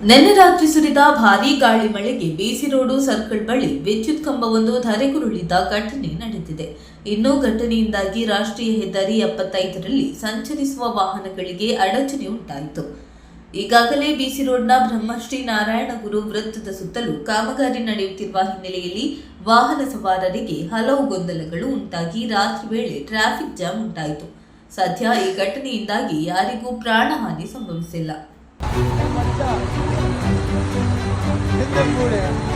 ನಿನ್ನೆ ರಾತ್ರಿ ಸುರಿದ ಭಾರೀ ಗಾಳಿ ಮಳೆಗೆ ಬಿಸಿ ರೋಡು ಸರ್ಕಲ್ ಬಳಿ ವಿದ್ಯುತ್ ಕಂಬವೊಂದು ಧರೆಗುರುಳಿದ ಘಟನೆ ನಡೆದಿದೆ. ಇನ್ನು ಘಟನೆಯಿಂದಾಗಿ ರಾಷ್ಟ್ರೀಯ ಹೆದ್ದಾರಿ ಎಪ್ಪತ್ತೈದರಲ್ಲಿ ಸಂಚರಿಸುವ ವಾಹನಗಳಿಗೆ ಅಡಚಣೆ ಉಂಟಾಯಿತು. ಈಗಾಗಲೇ ಬಿಸಿ ರೋಡ್ನ ಬ್ರಹ್ಮಶ್ರೀ ನಾರಾಯಣ ಗುರು ವೃತ್ತದ ಸುತ್ತಲೂ ಕಾಮಗಾರಿ ನಡೆಯುತ್ತಿರುವ ಹಿನ್ನೆಲೆಯಲ್ಲಿ ವಾಹನ ಸವಾರರಿಗೆ ಹಲವು ಗೊಂದಲಗಳು ಉಂಟಾಗಿ ರಾತ್ರಿ ವೇಳೆ ಟ್ರಾಫಿಕ್ ಜಾಮ್ ಉಂಟಾಯಿತು. ಸದ್ಯ ಈ ಘಟನೆಯಿಂದಾಗಿ ಯಾರಿಗೂ ಪ್ರಾಣಹಾನಿ ಸಂಭವಿಸಿಲ್ಲ. ಹಾಯ್